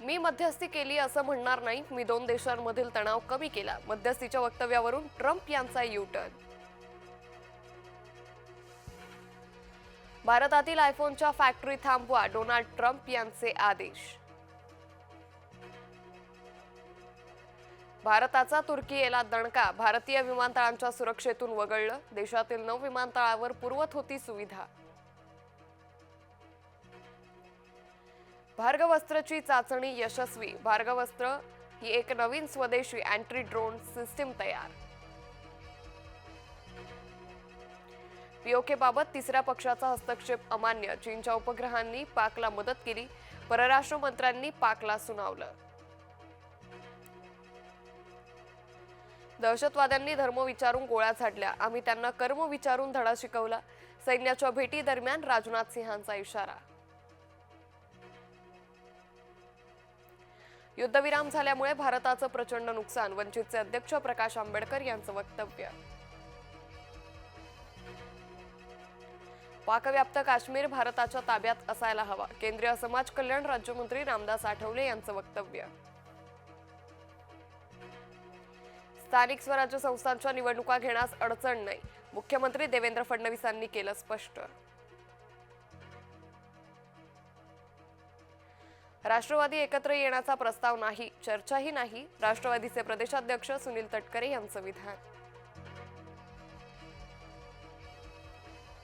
मी मध्यस्थी केली असं म्हणणार नाही. मी दोन देशांमधील तणाव कमी केला. मध्यस्थीच्या वक्तव्यावरून ट्रम्प यांचा युटर्न. भारतातील आयफोनच्या फॅक्टरी थांबवा डोनाल्ड ट्रम्प यांचे आदेश. भारताचा तुर्कीला दणका भारतीय विमानतळांच्या सुरक्षेतून वगळलं. देशातील नऊ विमानतळावर पुरवत होती सुविधा. भार्गवस्त्रची चाचणी यशस्वी. भार्गवस्त्र ही एक नवीन स्वदेशी अँटी ड्रोन सिस्टीम तयार. पीओके बाबत तिसऱ्या पक्षाचा हस्तक्षेप अमान्य. चीनच्या उपग्रहांनी पाकला मदत केली. परराष्ट्र मंत्र्यांनी पाकला सुनावलं. दहशतवाद्यांनी धर्म विचारून गोळ्या झाडल्या. आम्ही त्यांना कर्म विचारून धडा शिकवला. सैन्याच्या भेटी दरम्यान राजनाथ सिंहांचा इशारा. युद्धविराम झाल्यामुळे भारताचं प्रचंड नुकसान वंचितचे अध्यक्ष प्रकाश आंबेडकर यांचं वक्तव्य. पाकव्याप्त काश्मीर भारताच्या ताब्यात असायला हवा. केंद्रीय समाज कल्याण राज्यमंत्री रामदास आठवले यांचं वक्तव्य. स्थानिक स्वराज्य संस्थांच्या निवडणुका घेण्यास अडचण नाही. मुख्यमंत्री देवेंद्र फडणवीसांनी केलं स्पष्ट. राष्ट्रवादी एकत्र येण्याचा प्रस्ताव नाही चर्चाही नाही. राष्ट्रवादीचे प्रदेशाध्यक्ष सुनील तटकरे यांचं विधान.